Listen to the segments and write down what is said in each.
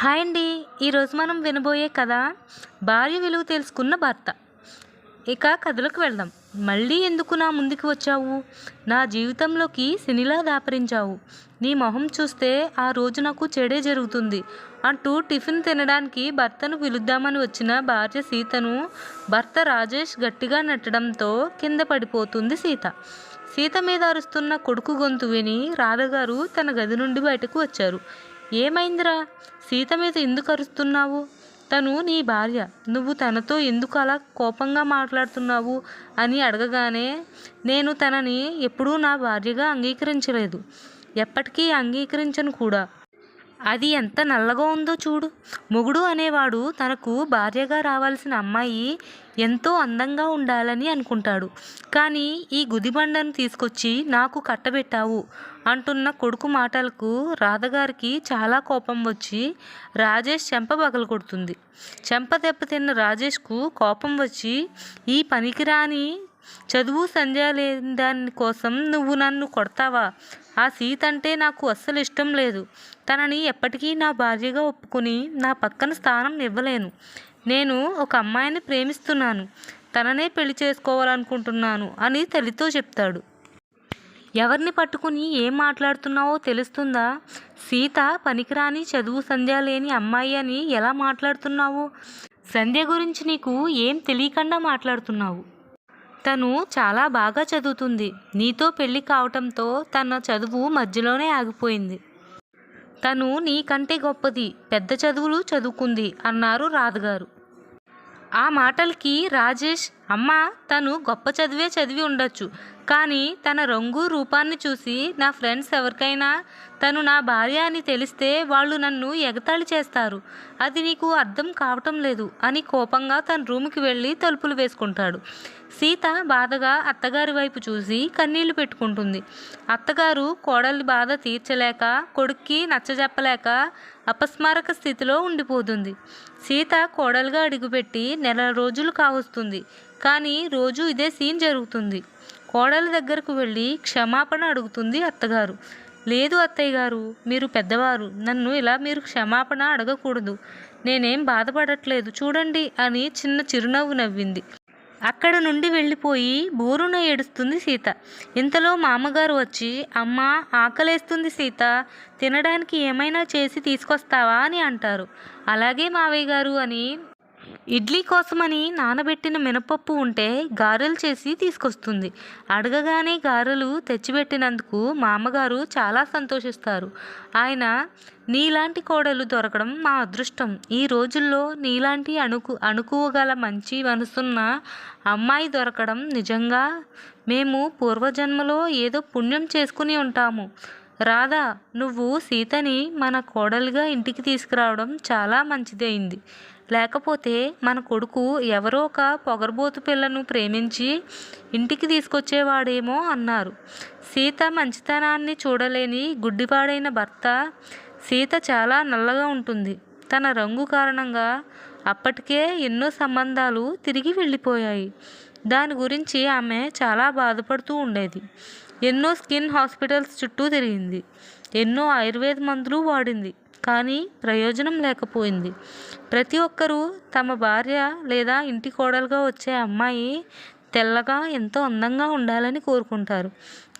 Hi అండి. ఈరోజు మనం వినబోయే కథ భార్య విలువ తెలుసుకున్న భర్త. ఇక కథలకు వెళ్దాం. మళ్ళీ ఎందుకు నా ముందుకు వచ్చావు? నా జీవితంలోకి శనిలా దాపరించావు. నీ మొహం చూస్తే ఆ రోజు నాకు చెడే జరుగుతుంది అంటూ టిఫిన్ తినడానికి భర్తను పిలుద్దామని వచ్చిన భార్య సీతను భర్త రాజేష్ గట్టిగా నెట్టడంతో కింద పడిపోతుంది సీత. సీత మీద అరుస్తున్న కొడుకు గొంతు విని రాధగారు తన గది నుండి బయటకు వచ్చారు. ఏమైందిరా? సీత మీద ఎందుకు అరుస్తున్నావు? తను నీ భార్య నువ్వు తనతో ఎందుకు అలా కోపంగా మాట్లాడుతున్నావు అని అడగగానే నేను తనని ఎప్పుడూ నా భార్యగా అంగీకరించలేదు. ఎప్పటికీ అంగీకరించను కూడా. అది ఎంత నల్లగా ఉందో చూడు. మొగుడు అనేవాడు తనకు భార్యగా రావాల్సిన అమ్మాయి ఎంతో అందంగా ఉండాలని అనుకుంటాడు. కానీ ఈ గుదిబండను తీసుకొచ్చి నాకు కట్టబెట్టావు అంటున్న కొడుకు మాటలకు రాధగారికి చాలా కోపం వచ్చి రాజేష్ చెంప పగలు కొడుతుంది. చెంప దెబ్బతిన్న రాజేష్కు కోపం వచ్చి ఈ పనికిరాని చదువు సంధ్య లేని దాని కోసం నువ్వు నన్ను కొడతావా? ఆ సీత అంటే నాకు అస్సలు ఇష్టం లేదు. తనని ఎప్పటికీ నా భార్యగా ఒప్పుకుని నా పక్కన స్థానం ఇవ్వలేను. నేను ఒక అమ్మాయిని ప్రేమిస్తున్నాను. తననే పెళ్ళి చేసుకోవాలనుకుంటున్నాను అని తల్లితో చెప్తాడు. ఎవరిని పట్టుకుని ఏం మాట్లాడుతున్నావో తెలుస్తుందా? సీత పనికిరాని చదువు సంధ్య లేని అమ్మాయి అని ఎలా మాట్లాడుతున్నావు? సంధ్య గురించి నీకు ఏం తెలియకుండా మాట్లాడుతున్నావు? తను చాలా బాగా చదువుతుంది. నీతో పెళ్ళి కావటంతో తన చదువు మధ్యలోనే ఆగిపోయింది. తను నీకంటే గొప్పది పెద్ద చదువులు చదువుకుంది అన్నారు రాధగారు. ఆ మాటలకి రాజేష్ అమ్మ తను గొప్ప చదివే చదివి ఉండొచ్చు. కానీ తన రంగు రూపాన్ని చూసి నా ఫ్రెండ్స్ ఎవరికైనా తను నా భార్య అని తెలిస్తే వాళ్ళు నన్ను ఎగతాళి చేస్తారు. అది నీకు అర్థం కావటం లేదు అని కోపంగా తన రూమ్కి వెళ్ళి తలుపులు వేసుకుంటాడు. సీత బాధగా అత్తగారి వైపు చూసి కన్నీళ్ళు పెట్టుకుంటుంది. అత్తగారు కోడలి బాధ తీర్చలేక కొడుక్కి నచ్చజెప్పలేక అపస్మారక స్థితిలో ఉండిపోతుంది. సీత కోడలుగా అడుగుపెట్టి నెల రోజులు కావస్తుంది. కానీ రోజు ఇదే సీన్ జరుగుతుంది. కోడల దగ్గరకు వెళ్ళి క్షమాపణ అడుగుతుంది అత్తగారు. లేదు అత్తయ్య గారు మీరు పెద్దవారు నన్ను ఇలా మీరు క్షమాపణ అడగకూడదు. నేనేం బాధపడట్లేదు చూడండి అని చిన్న చిరునవ్వు నవ్వింది. అక్కడ నుండి వెళ్ళిపోయి బోరున ఏడుస్తుంది సీత. ఇంతలో మామగారు వచ్చి అమ్మ ఆకలేస్తుంది సీత. తినడానికి ఏమైనా చేసి తీసుకొస్తావా అని అంటారు. అలాగే మావయ్య గారు అని ఇడ్లీ కోసమని నానబెట్టిన మినపప్పు ఉంటే గారెలు చేసి తీసుకొస్తుంది. అడగగానే గారెలు తెచ్చిపెట్టినందుకు మామగారు చాలా సంతోషిస్తారు. ఆయన నీలాంటి కోడలు దొరకడం మా అదృష్టం. ఈ రోజుల్లో నీలాంటి అణుకు అణుకువగల మంచి మనసున్న అమ్మాయి దొరకడం నిజంగా మేము పూర్వజన్మలో ఏదో పుణ్యం చేసుకుని ఉంటాము. రాధా నువ్వు సీతని మన కోడలుగా ఇంటికి తీసుకురావడం చాలా మంచిదైంది లేకపోతే మన కొడుకు ఎవరో ఒక పొగరబోతు పిల్లను ప్రేమించి ఇంటికి తీసుకొచ్చేవాడేమో అన్నారు. సీత మంచితనాన్ని చూడలేని గుడ్డిపాడైన భర్త సీత చాలా నల్లగా ఉంటుంది. తన రంగు కారణంగా అప్పటికే ఎన్నో సంబంధాలు తిరిగి వెళ్ళిపోయాయి. దాని గురించి ఆమె చాలా బాధపడుతూ ఉండేది. ఎన్నో స్కిన్ హాస్పిటల్స్ చుట్టూ తిరిగింది. ఎన్నో ఆయుర్వేద మందులు వాడింది. కానీ ప్రయోజనం లేకపోయింది. ప్రతి ఒక్కరూ తమ భార్య లేదా ఇంటి కోడలుగా వచ్చే అమ్మాయి తెల్లగా ఎంతో అందంగా ఉండాలని కోరుకుంటారు.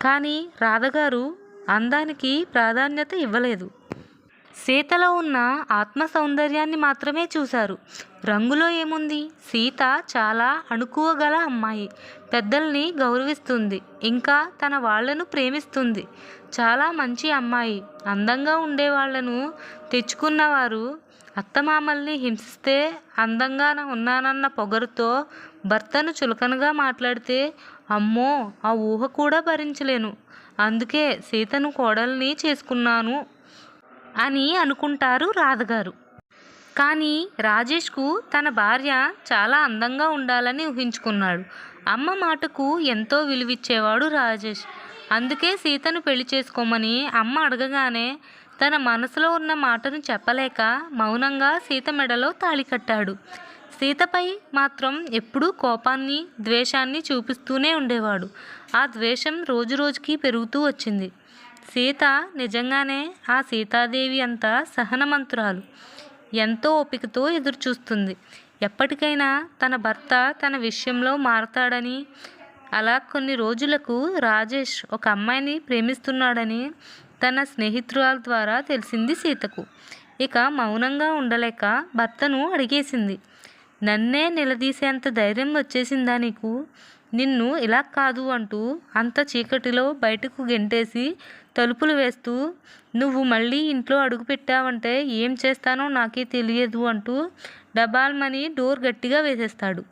కానీ రాధగారు అందానికి ప్రాధాన్యత ఇవ్వలేదు. సీతలో ఉన్న ఆత్మ సౌందర్యాన్ని మాత్రమే చూశారు. రంగులో ఏముంది? సీత చాలా అణుకువగల అమ్మాయి. పెద్దల్ని గౌరవిస్తుంది. ఇంకా తన వాళ్ళను ప్రేమిస్తుంది. చాలా మంచి అమ్మాయి. అందంగా ఉండేవాళ్ళను తెచ్చుకున్నవారు అత్తమామల్ని హింసిస్తే అందంగా ఉన్నానన్న పొగరుతో భర్తను చులకనగా మాట్లాడితే అమ్మో ఆ ఊహ కూడా భరించలేను. అందుకే సీతను కోడల్ని చేసుకున్నాను. అని అనుకుంటారు రాధగారు. కానీ రాజేష్కు తన భార్య చాలా అందంగా ఉండాలని ఊహించుకున్నాడు. అమ్మ మాటకు ఎంతో విలువిచ్చేవాడు రాజేష్. అందుకే సీతను పెళ్ళి చేసుకోమని అమ్మ అడగగానే తన మనసులో ఉన్న మాటను చెప్పలేక మౌనంగా సీత మెడలో తాళి కట్టాడు. సీతపై మాత్రం ఎప్పుడూ కోపాన్ని ద్వేషాన్ని చూపిస్తూనే ఉండేవాడు. ఆ ద్వేషం రోజురోజుకి పెరుగుతూ వచ్చింది. సీత నిజంగానే ఆ సీతాదేవి అంత సహనమంతురాలు. ఎంతో ఓపికతో ఎదురుచూస్తుంది. ఎప్పటికైనా తన భర్త తన విషయంలో మారతాడని అలా కొన్ని రోజులకు రాజేష్ ఒక అమ్మాయిని ప్రేమిస్తున్నాడని తన స్నేహితురాల ద్వారా తెలిసింది సీతకు. ఇక మౌనంగా ఉండలేక భర్తను అడిగేసింది. నన్నే నిలదీసేంత ధైర్యం వచ్చేసిందా నీకు? నిన్ను ఇలా కాదు అంటూ అంత చీకటిలో బయటకు గెంటేసి తలుపులు వేస్తూ నువ్వు మళ్ళీ ఇంట్లో అడుగు పెట్టావంటే ఏం చేస్తానో నాకే తెలియదు అంటూ డబాల్మని డోర్ గట్టిగా వేసేస్తాడు.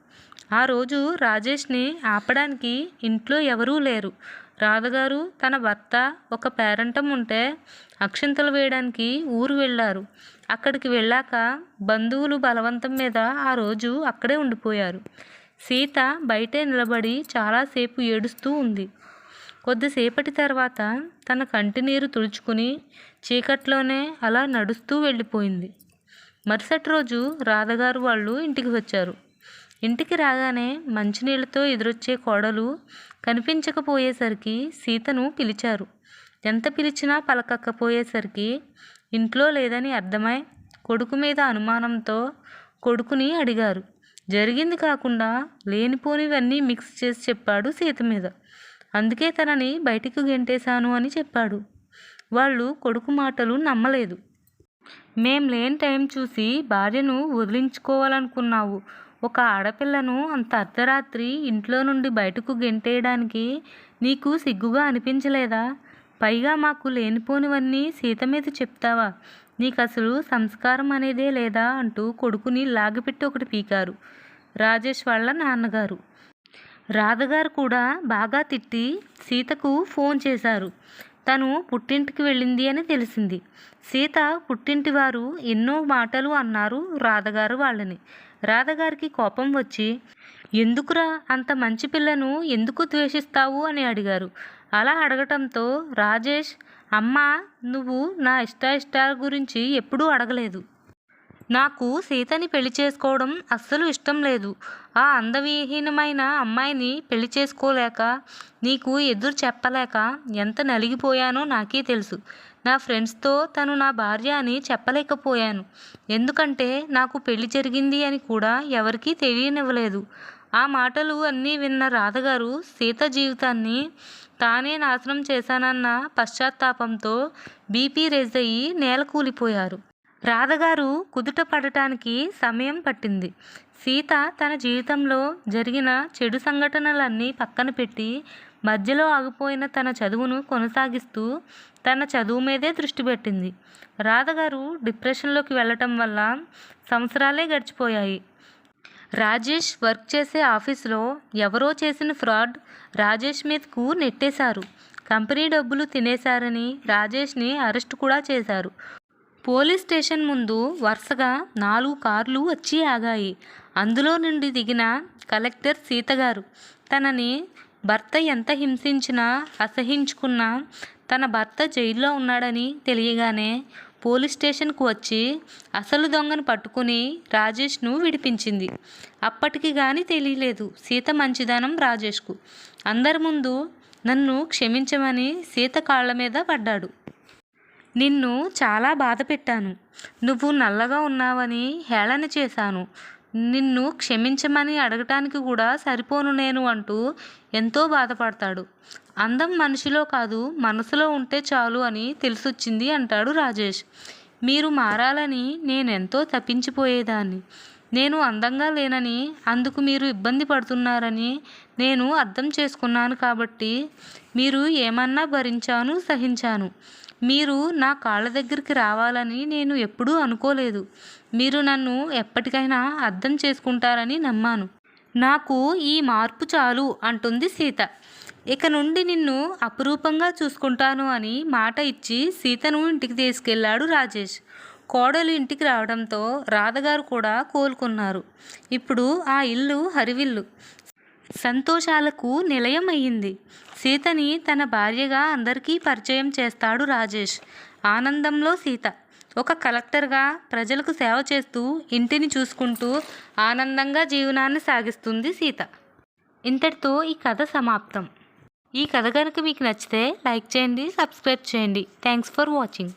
ఆ రోజు రాజేష్ని ఆపడానికి ఇంట్లో ఎవరూ లేరు. రాధగారు తన భర్త ఒక పేరంటం ఉంటే అక్షింతలు వేయడానికి ఊరు వెళ్ళారు. అక్కడికి వెళ్ళాక బంధువులు బలవంతం మీద ఆ రోజు అక్కడే ఉండిపోయారు. సీత బయటే నిలబడి చాలాసేపు ఏడుస్తూ ఉంది. కొద్దిసేపటి తర్వాత తన కంటినీరు తుడుచుకుని చీకట్లోనే అలా నడుస్తూ వెళ్ళిపోయింది. మరుసటి రోజు రాధగారు వాళ్ళు ఇంటికి వచ్చారు. ఇంటికి రాగానే మంచినీళ్ళతో ఎదురొచ్చే కోడలు కనిపించకపోయేసరికి సీతను పిలిచారు. ఎంత పిలిచినా పలకక్కపోయేసరికి ఇంట్లో లేదని అర్థమై కొడుకు మీద అనుమానంతో కొడుకుని అడిగారు. జరిగింది కాకుండా లేనిపోనివన్నీ మిక్స్ చేసి చెప్పాడు సీత మీద. అందుకే తనని బయటికి గెంటేశాను అని చెప్పాడు. వాళ్ళు కొడుకు మాటలు నమ్మలేదు. మేం లేని టైం చూసి భార్యను వదిలించుకోవాలనుకున్నావు. ఒక ఆడపిల్లను అంత అర్ధరాత్రి ఇంట్లో నుండి బయటకు గెంటేయడానికి నీకు సిగ్గుగా అనిపించలేదా? పైగా మాకు లేనిపోనివన్నీ సీత మీద చెప్తావా? నీకు అసలు సంస్కారం అనేదే లేదా అంటూ కొడుకుని లాగిపెట్టి ఒకటి పీకారు. రాజేష్ వాళ్ళ నాన్నగారు. రాధగారు కూడా బాగా తిట్టి సీతకు ఫోన్ చేశారు. తను పుట్టింటికి వెళ్ళింది అని తెలిసింది. సీత పుట్టింటి వారు ఎన్నో మాటలు అన్నారు రాధగారు వాళ్ళని. రాధగారికి కోపం వచ్చి ఎందుకురా అంత మంచి పిల్లను ఎందుకు ద్వేషిస్తావు? అని అడిగారు. అలా అడగటంతో రాజేష్ అమ్మ నువ్వు నా ఇష్టాయిష్టాల గురించి ఎప్పుడూ అడగలేదు. నాకు సీతని పెళ్ళి చేసుకోవడం అస్సలు ఇష్టం లేదు. ఆ అందవిహీనమైన అమ్మాయిని పెళ్ళి చేసుకోలేక నీకు ఎదురు చెప్పలేక ఎంత నలిగిపోయానో నాకే తెలుసు. నా ఫ్రెండ్స్తో తను నా భార్య అని చెప్పలేకపోయాను. ఎందుకంటే నాకు పెళ్ళి జరిగింది అని కూడా ఎవరికీ తెలియనివ్వలేదు. ఆ మాటలు అన్నీ విన్న రాధగారు సీత జీవితాన్ని తానే నాశనం చేశానన్న పశ్చాత్తాపంతో బీపీ రేజ్ అయ్యి నేల కూలిపోయారు. రాధగారు కుదుట పడటానికి సమయం పట్టింది. సీత తన జీవితంలో జరిగిన చెడు సంఘటనలన్నీ పక్కన పెట్టి మధ్యలో ఆగిపోయిన తన చదువును కొనసాగిస్తూ తన చదువు మీదే దృష్టి పెట్టింది. రాధగారు డిప్రెషన్లోకి వెళ్ళటం వల్ల సంవత్సరాలే గడిచిపోయాయి. రాజేష్ వర్క్ చేసే ఆఫీసులో ఎవరో చేసిన ఫ్రాడ్ రాజేష్ మీదకు నెట్టేశారు. కంపెనీ డబ్బులు తినేశారని రాజేష్ని అరెస్ట్ కూడా చేశారు. పోలీస్ స్టేషన్ ముందు వరుసగా నాలుగు కార్లు వచ్చి ఆగాయి. అందులో నుండి దిగిన కలెక్టర్ సీతగారు తనని భర్త ఎంత హింసించినా అసహించుకున్నా తన భర్త జైల్లో ఉన్నాడని తెలియగానే పోలీస్ స్టేషన్కు వచ్చి అసలు దొంగను పట్టుకుని రాజేష్ను విడిపించింది. అప్పటికి కానీ తెలియలేదు సీత మంచిదనం రాజేష్కు. అందరి ముందు నన్ను క్షమించమని సీత కాళ్ళ మీద పడ్డాడు. నిన్ను చాలా బాధ పెట్టాను. నువ్వు నల్లగా ఉన్నావని హేళన చేశాను. నిన్ను క్షమించమని అడగటానికి కూడా సరిపోను నేను అంటూ ఎంతో బాధపడతాడు. అందం మనిషిలో కాదు మనసులో ఉంటే చాలు అని తెలిసొచ్చింది అంటాడు రాజేష్. మీరు మారాలని నేనెంతో తప్పించిపోయేదాన్ని. నేను అందంగా లేనని అందుకు మీరు ఇబ్బంది పడుతున్నారని నేను అర్థం చేసుకున్నాను కాబట్టి మీరు ఏమన్నా భరించాను సహించాను. మీరు నా కాళ్ళ దగ్గరికి రావాలని నేను ఎప్పుడూ అనుకోలేదు. మీరు నన్ను ఎప్పటికైనా అర్థం చేసుకుంటారని నమ్మాను. నాకు ఈ మార్పు చాలు అంటుంది సీత. ఇక నుండి నిన్ను అపురూపంగా చూసుకుంటాను అని మాట ఇచ్చి సీతను ఇంటికి తీసుకెళ్ళాడు రాజేష్. కోడలు ఇంటికి రావడంతో రాధగారు కూడా కోలుకున్నారు. ఇప్పుడు ఆ ఇల్లు హరివిల్లు. సంతోషాలకు నిలయమయ్యింది. సీతని తన భార్యగా అందరికీ పరిచయం చేస్తాడు రాజేష్. ఆనందంలో సీత. ఒక కలెక్టర్గా ప్రజలకు సేవ చేస్తూ ఇంటిని చూసుకుంటూ ఆనందంగా జీవనాన్ని సాగిస్తుంది సీత. ఇంతటితో ఈ కథ సమాప్తం. ఈ కథ కనుక మీకు నచ్చితే లైక్ చేయండి సబ్స్క్రైబ్ చేయండి. Thanks for watching.